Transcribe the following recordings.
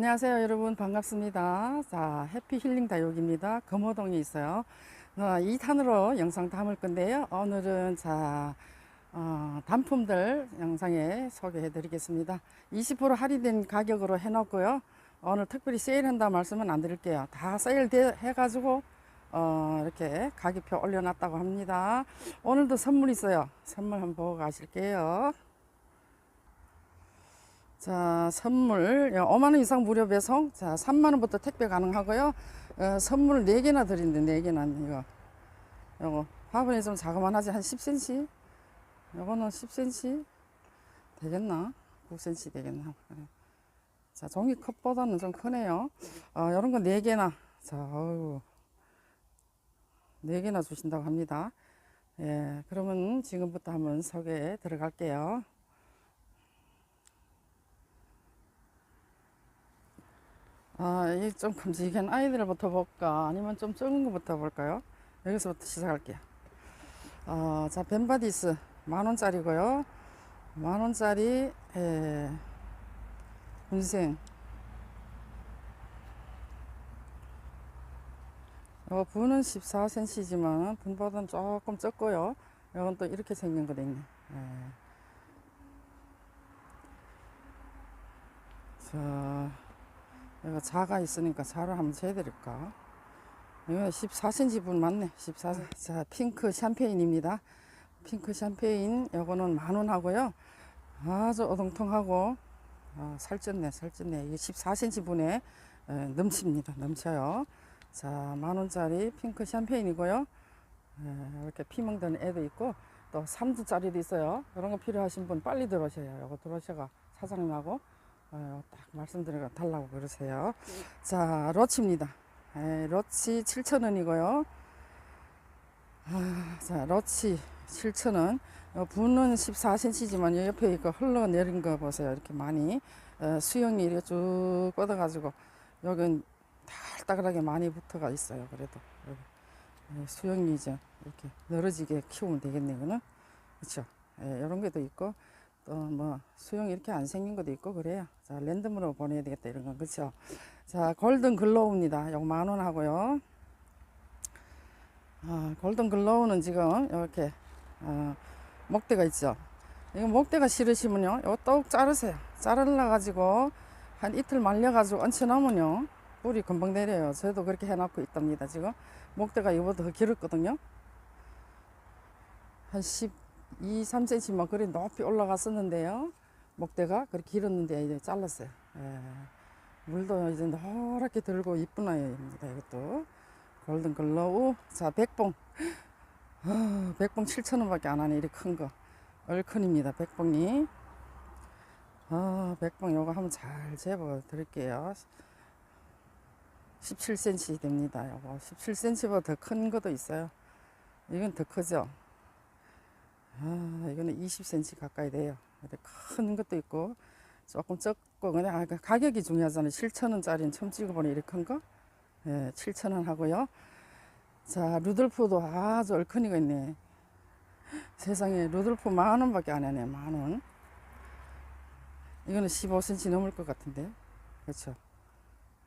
안녕하세요 여러분. 반갑습니다. 자 해피 힐링 다육입니다. 금호동에 있어요. 어, 2탄으로 영상 담을 건데요. 오늘은 자 어, 단품들 영상에 소개해 드리겠습니다. 20% 할인된 가격으로 해 놓고요. 오늘 특별히 세일한다 말씀은 안 드릴게요. 다 세일 해 가지고 어, 이렇게 가격표 올려놨다고 합니다. 오늘도 선물 있어요. 선물 한번 보고 가실게요 자, 선물 5만 원 이상 무료 배송. 자, 3만 원부터 택배 가능하고요. 어, 선물 4개나 드린대. 4개나 이거. 요거 화분이 좀 자그만하지 한 10cm. 요거는 10cm 되겠나? 9cm 되겠나? 그래. 자, 종이컵보다는 좀 크네요. 어, 요런 거 4개나. 자, 어우. 4개나 주신다고 합니다. 예, 그러면 지금부터 한번 소개에 들어갈게요. 아, 이좀 큼직한 아이들부터 볼까? 아니면 좀 적은 것부터 볼까요? 여기서부터 시작할게요. 어, 자, 벤바디스 만원짜리고요. 만원짜리, 에, 군생. 어, 분은 14cm지만 분보다는 조금 적고요. 이건 또 이렇게 생긴 거거든요. 예. 자, 여기가 자가 있으니까 자를 한번 재드릴까? 이거 14cm 분 맞네. 14. 자, 핑크 샴페인입니다. 핑크 샴페인, 요거는 만원 하고요. 아주 어동통하고, 아, 살쪘네, 살쪘네. 이게 14cm 분에 에, 넘칩니다. 넘쳐요. 자, 만 원짜리 핑크 샴페인이고요. 에, 이렇게 피멍드는 애도 있고, 또 3두짜리도 있어요. 이런 거 필요하신 분 빨리 들어오셔요. 요거 들어오셔가 사장님하고 어, 딱 말씀드려 달라고 그러세요. 자, 로치입니다. 에, 로치 7,000원이고요. 아, 자, 로치 7,000원. 어, 분은 14cm지만 옆에 이거 흘러내린 거 보세요. 이렇게 많이 어, 수영이 이렇게 쭉 뻗어가지고 여긴 달달하게 많이 붙어가 있어요. 그래도. 에, 수영이 이제 이렇게 늘어지게 키우면 되겠네, 이거는. 그렇죠. 이런 게도 있고 또 뭐 수영 이렇게 안 생긴 것도 있고 그래요. 자 랜덤으로 보내야 되겠다 이런 건 그렇죠. 자 골든 글로우입니다. 요거 만원 하고요. 아 골든 글로우는 지금 이렇게 어, 목대가 있죠. 이거 목대가 싫으시면요, 요거 똑 자르세요. 자르려 가지고 한 이틀 말려 가지고 얹혀놓으면요 뿌리 금방 내려요. 저도 그렇게 해놓고 있답니다. 지금 목대가 이거보다 더 길었거든요. 한 10. 2, 3cm 막 그리 높이 올라갔었는데요. 목대가 그렇게 길었는데 이제 잘랐어요. 예. 물도 이제 노랗게 들고 이쁜 아이입니다. 이것도 골든 글로우. 자, 백봉. 어, 백봉 7,000원밖에 안 하네. 이렇게 큰 거. 얼큰입니다. 백봉이. 아, 백봉 요거 한번 잘 재보 드릴게요. 17cm 됩니다. 요거 17cm보다 더 큰 것도 있어요. 이건 더 크죠. 아, 이거는 20cm 가까이 돼요. 큰 것도 있고 조금 적고 그냥 아, 그 가격이 중요하잖아요. 7,000원짜리는 처음 찍어보니 이렇게 큰 거. 예, 7,000원 하고요. 자, 루돌프도 아주 얼큰이가 있네. 세상에 루돌프 만 원밖에 안 하네. 만 원. 이거는 15cm 넘을 것 같은데. 그렇죠.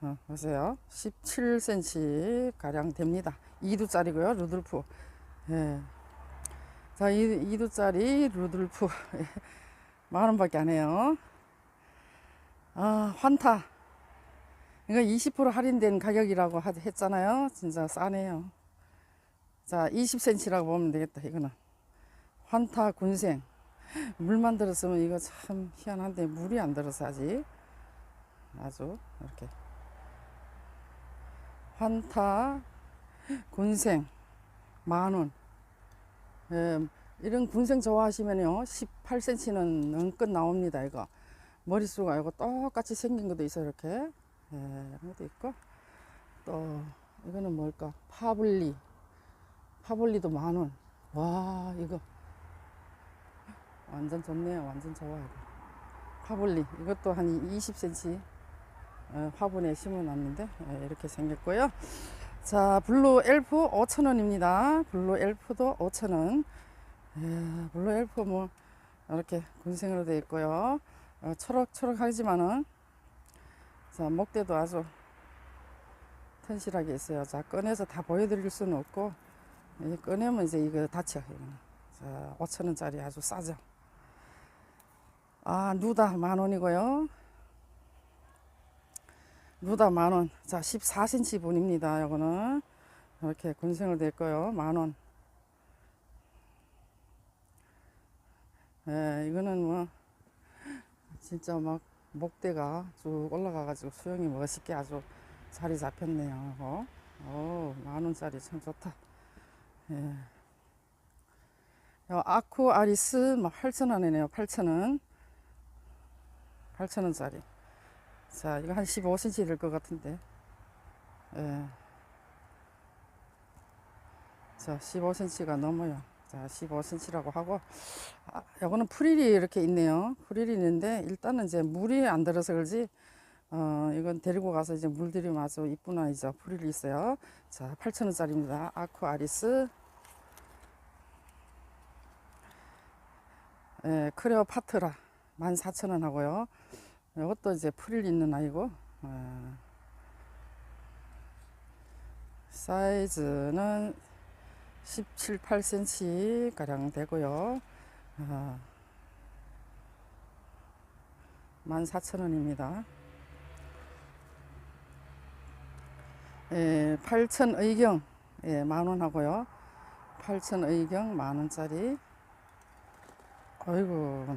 어, 보세요. 17cm 가량 됩니다. 2두짜리고요. 루돌프. 예. 자, 2, 두짜리 루돌프. 만 원밖에 안 해요. 아, 환타. 이거 20% 할인된 가격이라고 하- 했잖아요. 진짜 싸네요. 자, 20cm라고 보면 되겠다, 이거는. 환타 군생. 물만 들었으면 이거 참 희한한데, 물이 안 들어서 아직. 아주, 이렇게. 환타 군생. 만 원. 예, 이런 군생 좋아하시면요 18cm는 넘끝 나옵니다 이거. 머릿수가 이거 똑같이 생긴 것도 있어요 이렇게. 예, 이런 것도 있고. 또 이거는 뭘까? 파블리. 파블리도 만원. 와 이거. 완전 좋네요 완전 좋아요. 파블리. 이것도 한 20cm 어, 화분에 심어 놨는데 예, 이렇게 생겼고요. 자, 블루 엘프 5,000원입니다. 블루 엘프도 5,000원. 예, 블루 엘프 뭐, 이렇게 군생으로 되어 있고요. 어, 초록초록 하지만은, 자, 목대도 아주 튼실하게 있어요. 자, 꺼내서 다 보여드릴 수는 없고, 이 꺼내면 이제 이거 다쳐. 이거는. 자, 5천 원짜리 아주 싸죠. 아, 누다 만 원이고요. 누다 만 원. 자, 14cm 분입니다. 요거는. 이렇게 군생을 될 거요. 만 원. 예, 이거는 뭐, 진짜 막, 목대가 쭉 올라가가지고 수영이 멋있게 아주 자리 잡혔네요. 어? 오, 만 원짜리 참 좋다. 예. 요 아쿠 아리스 막 8,000원이네요. 8,000원. 8,000원짜리. 자, 이거 한 15cm 될 것 같은데. 예. 자, 15cm가 넘어요. 자, 15cm라고 하고, 아, 요거는 프릴이 이렇게 있네요. 프릴이 있는데, 일단은 이제 물이 안 들어서 그러지, 어, 이건 데리고 가서 이제 물 들이면 아주 이쁜 아이죠. 프릴이 있어요. 자, 8,000원짜리입니다. 아쿠 아리스. 예, 크레오파트라 14,000원 하고요. 이것도 이제 프릴 있는 아이고, 어, 사이즈는 17, 8cm 가량 되고요. 어, 14,000원입니다. 예, 8,000 의경 예, 만원 하고요. 8,000 의경 만원짜리. 어이구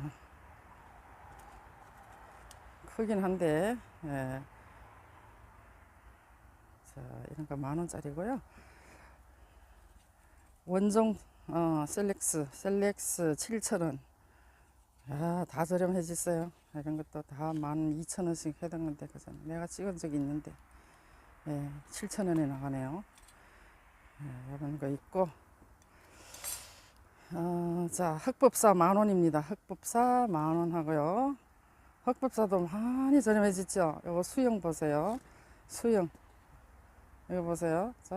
크긴 한데 예. 자 이런 거 만원짜리고요 원종 어, 셀렉스 셀렉스 7,000원 야다 저렴해졌어요 이런 것도 다 12,000원씩 해당인데 그죠 내가 찍은 적이 있는데 예, 7,000원에 나가네요 예, 이런 거 있고 어, 자, 흑법사 만 원입니다. 흑법사 만원 하고요. 흑법사도 많이 저렴해졌죠. 이거 수영 보세요. 수영. 이거 보세요. 자,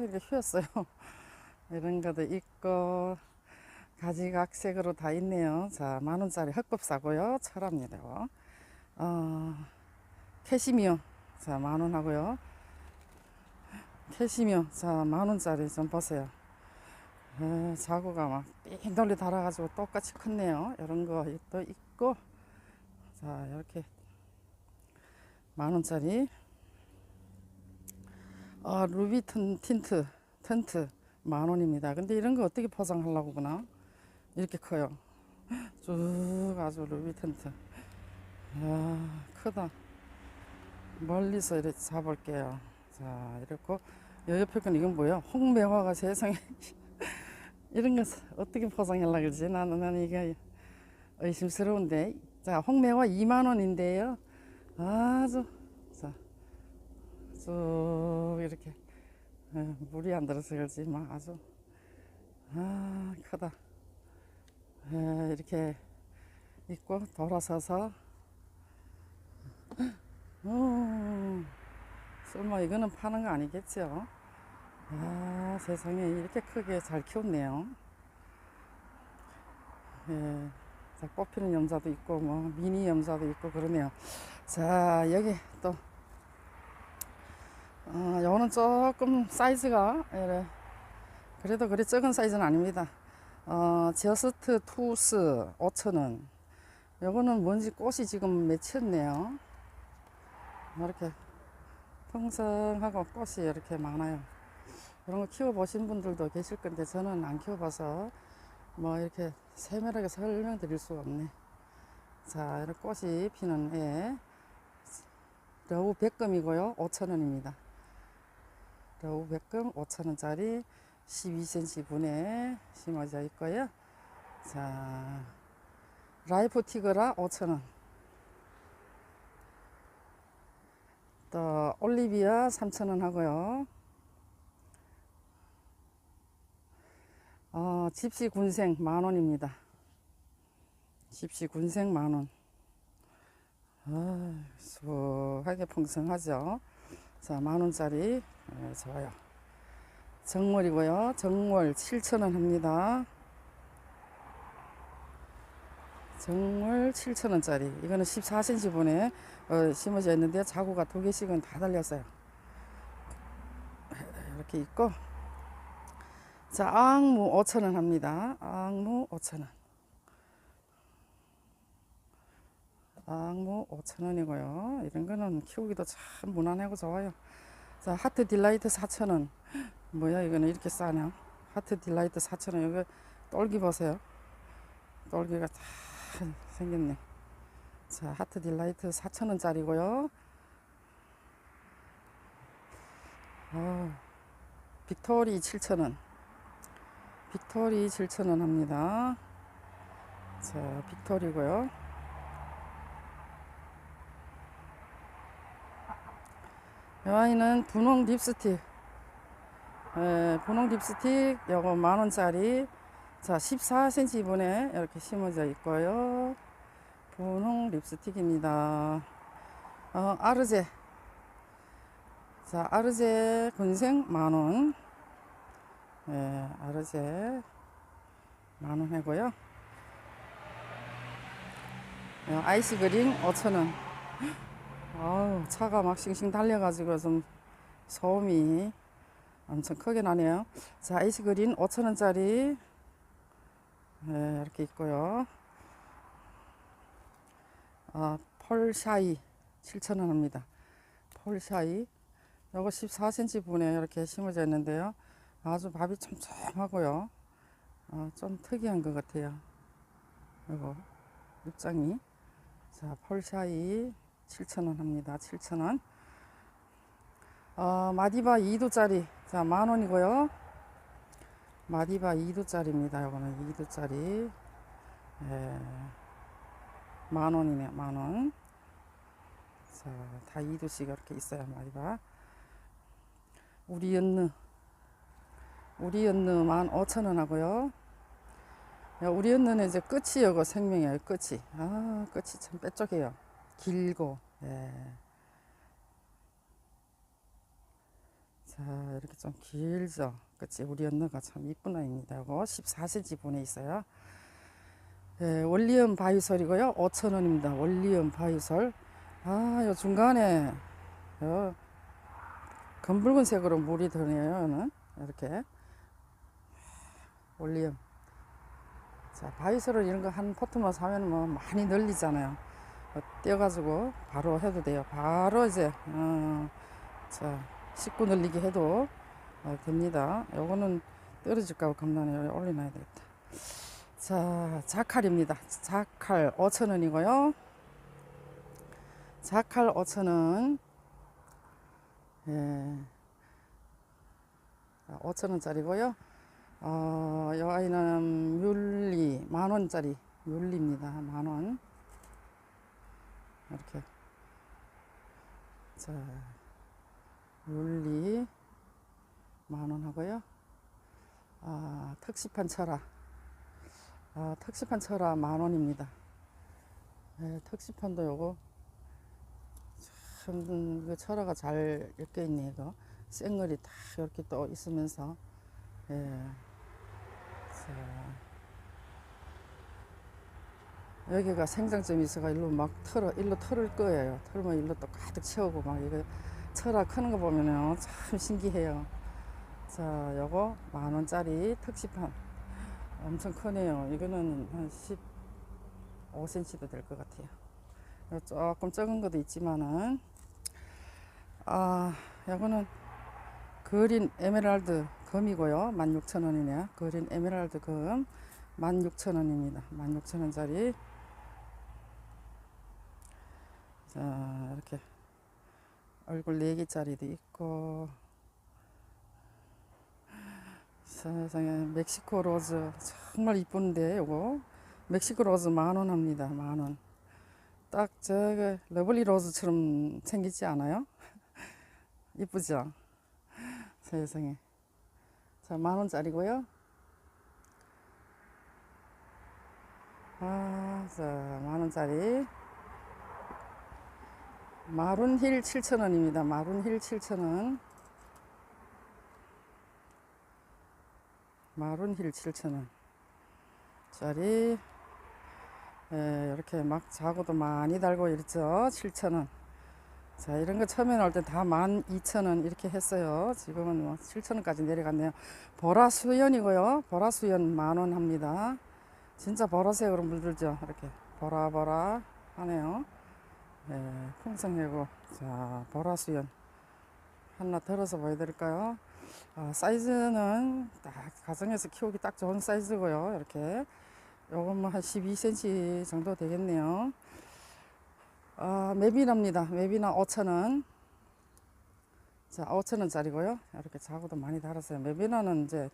이렇게 휘었어요. 이런 것도 있고, 가지각색으로 다 있네요. 자, 만 원짜리 흑법사고요. 철합니다. 어, 캐시미어. 자, 만 원 하고요. 캐시미어. 자, 만 원짜리 좀 보세요. 에, 자구가 막 삥돌리 달아가지고 똑같이 컸네요. 이런 거또 있고, 자 이렇게 만 원짜리 아 루비 튼, 틴트 텐트 만 원입니다. 근데 이런 거 어떻게 포장하려고 그나 이렇게 커요. 쭉 아주 루비 텐트. 아 크다. 멀리서 이렇게 잡을게요. 자 이렇고 여 옆에 건 이건 뭐야? 홍매화가 세상에 이런 거 어떻게 포장하려고 그러지? 나는, 나는 이게 의심스러운데. 자, 홍매화 2만원인데요. 아주, 자, 쭉 이렇게, 어, 물이 안 들어서 그러지. 막 아주, 아, 크다. 에, 이렇게 있고, 돌아서서, 어, 설마 이거는 파는 거 아니겠죠? 아, 세상에 이렇게 크게 잘 키웠네요. 예, 자, 꽃피는 염자도 있고, 뭐, 미니 염자도 있고, 그러네요. 자, 여기 또, 어, 요거는 조금 사이즈가, 이래, 그래도 그리 적은 사이즈는 아닙니다. 어, 저스트 투스 5,000원. 요거는 뭔지 꽃이 지금 맺혔네요. 이렇게 풍성하고 꽃이 이렇게 많아요. 이런 거 키워보신 분들도 계실 건데 저는 안 키워봐서 뭐 이렇게 세밀하게 설명드릴 수가 없네. 자, 이런 꽃이 피는 애. 러우 백금이고요. 5,000원입니다. 러우 백금 5,000원짜리 12cm 분에 심어져 있고요. 자, 라이프 티그라 5,000원. 또 올리비아 3,000원 하고요. 어, 집시 군생 만 원입니다. 집시 군생 만 원. 아, 수하게 풍성하죠. 자, 만 원짜리 네, 좋아요. 정월이고요. 정월 7천 원 합니다. 정월 7,000원짜리. 이거는 14cm 분에 어, 심어져 있는데 자구가 두 개씩은 다 달렸어요. 이렇게 있고. 자, 앙무 5,000원 합니다. 앙무 5,000원. 앙무 5,000원이고요. 이런 거는 키우기도 참 무난하고 좋아요. 자, 하트 딜라이트 4,000원. 뭐야, 이거는 이렇게 싸냐? 하트 딜라이트 4,000원. 여기 똘기 보세요. 똘기가 다 생겼네. 자, 하트 딜라이트 4,000원짜리고요. 아, 빅토리 7,000원. 빅토리 7,000원 합니다. 자, 빅토리고요. 이 아이는 분홍 립스틱. 예, 분홍 립스틱 요거 만 원짜리. 자, 14cm 분에 이렇게 심어져 있고요. 분홍 립스틱입니다. 어, 아르제. 자, 아르제 군생 만 원. 예, 아르제 만원 하고요. 어, 아이스 그린 5,000원. 아우, 차가 막 싱싱 달려가지고 좀 소음이 엄청 크게 나네요. 자, 아이스 그린 5,000원짜리. 네, 이렇게 있고요. 아, 펄샤이 7,000원 합니다. 펄샤이. 요거 14cm 분에 이렇게 심어져 있는데요. 아주 밥이 촘촘하고요. 아, 좀 특이한 것 같아요. 요거 입장이. 자, 펄샤이 7,000원 합니다. 7,000원. 어, 마디바 2도짜리. 자, 만 원이고요. 마디바 2도짜리입니다. 요거는 2도짜리. 예. 만 원이네, 만 원. 자, 다 2도씩 이렇게 있어요, 마디바. 우리 연느. 우리 연느 만 5천 원 하고요. 야, 우리 연느는 이제 끝이 요거 생명이에요, 끝이. 아, 끝이 참 빼쪽해요. 길고, 예. 자, 이렇게 좀 길죠. 그치? 우리 언너가 참 이쁜 아이입니다. 이거 14cm 분에 있어요. 예, 원리엄 바이솔이고요. 5,000원입니다. 원리엄 바이솔. 아, 요 중간에, 요, 검붉은 색으로 물이 드네요. 이렇게. 원리엄. 자, 바이솔을 이런 거 한 포트만 사면 뭐 많이 늘리잖아요. 어, 떼어가지고 바로 해도 돼요. 바로 이제, 어, 자, 식구 늘리기 해도 어, 됩니다. 요거는 떨어질까 봐 겁나네요. 올려놔야 되겠다. 자, 자칼입니다. 자칼 5,000원이고요. 자칼 5,000원. 예. 5,000원짜리고요. 어, 이 아이는 뮬리 만원짜리 뮬리입니다. 만원. 이렇게. 자, 뮬리 만원 하고요. 아, 특시판 철아. 아, 특시판 철아 만원입니다. 네, 특시판도 요거 참, 그 철아가 잘 엮여 있네, 이거. 생얼이 다 이렇게 또 있으면서, 예. 자. 여기가 생장점이 있어가 일로 막 털어, 일로 털을 거예요. 털면 일로 또 가득 채우고 막 이거 철아 크는 거 보면은 참 신기해요. 자, 요거 만 원짜리 특시판. 엄청 크네요. 이거는 한 15cm도 될 것 같아요. 조금 적은 것도 있지만은, 아, 요거는 그린 에메랄드 금이고요. 16,000원이네요. 그린 에메랄드 금 16,000원입니다. 16,000원짜리. 자, 이렇게 얼굴 4개짜리도 있고, 세상에 멕시코 로즈 정말 이쁜데 요거 멕시코 로즈 만원 합니다 만 원. 딱 저거 러블리 로즈처럼 생기지 않아요? 이쁘죠? 세상에 자 만 원짜리고요. 아자 만 원짜리 마룬힐 7,000원입니다. 마룬힐 7,000원. 마룬힐 7,000원 짜리 예, 이렇게 막 자고도 많이 달고 이랬죠. 7,000원. 자, 이런 거 처음에 나올 때 다 12,000원 이렇게 했어요. 지금은 뭐 7,000원까지 내려갔네요. 보라수연이고요. 보라수연 만원 합니다. 진짜 보라색으로 물들죠. 이렇게 보라보라 하네요. 예, 풍성해고. 자, 보라수연. 하나 덜어서 보여드릴까요? 아, 사이즈는 딱 가정에서 키우기 딱 좋은 사이즈고요. 이렇게. 요건 뭐 한 12cm 정도 되겠네요. 아, 맵이납니다. 맵이나 5,000원. 자, 5,000원짜리고요. 이렇게 자구도 많이 달았어요. 맵이나는 이제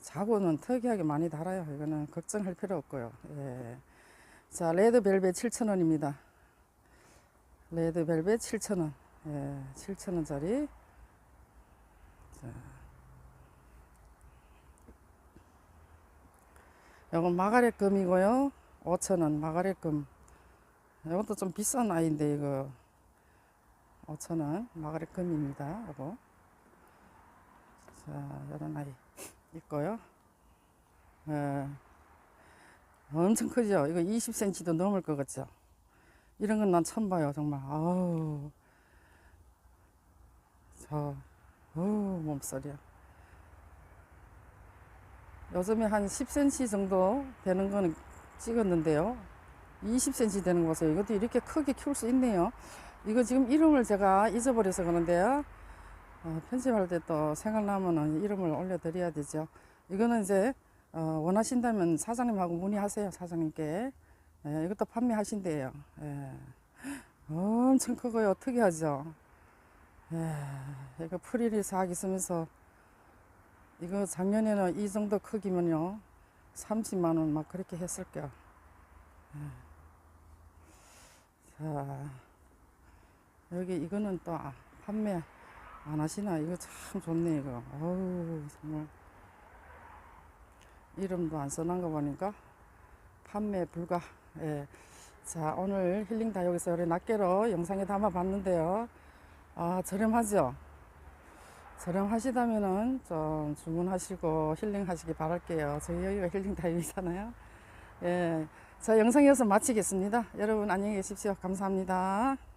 자구는 특이하게 많이 달아요. 이거는 걱정할 필요 없고요. 예. 자, 레드벨벳 7,000원입니다. 레드 벨벳 7,000원. 예, 7,000원짜리. 자. 이건 마가렛 금이고요. 5,000원 마가렛 금. 이것도 좀 비싼 아이인데 이거 5,000원 마가렛 금입니다. 이거. 자, 이런 아이 있고요. 예. 엄청 크죠? 이거 20cm도 넘을 것 같죠? 이런 건 난 처음 봐요, 정말. 아우. 저, 어우, 몸소리야. 요즘에 한 10cm 정도 되는 거는 찍었는데요. 20cm 되는 거 보세요. 이것도 이렇게 크게 키울 수 있네요. 이거 지금 이름을 제가 잊어버려서 그런데요. 어, 편집할 때 또 생각나면은 이름을 올려드려야 되죠. 이거는 이제 어, 원하신다면 사장님하고 문의하세요. 사장님께. 예, 이것도 판매하신대요. 예. 엄청 크고요. 특이하죠. 예, 이거 프리리 싹 있으면서 이거 작년에는 이 정도 크기면요. 30만 원 막 그렇게 했을 거야. 자, 여기 이거는 또 아, 판매 안 하시나? 이거 참 좋네, 이거. 어우, 정말. 이름도 안 써놓은 거 보니까 판매 불가. 예. 자, 오늘 힐링 다육에서 우리 낱개로 영상에 담아 봤는데요. 아, 저렴하죠? 저렴하시다면은 좀 주문하시고 힐링 하시기 바랄게요. 저희 여기가 힐링 다육이잖아요. 예. 자, 영상 이어서 마치겠습니다. 여러분 안녕히 계십시오. 감사합니다.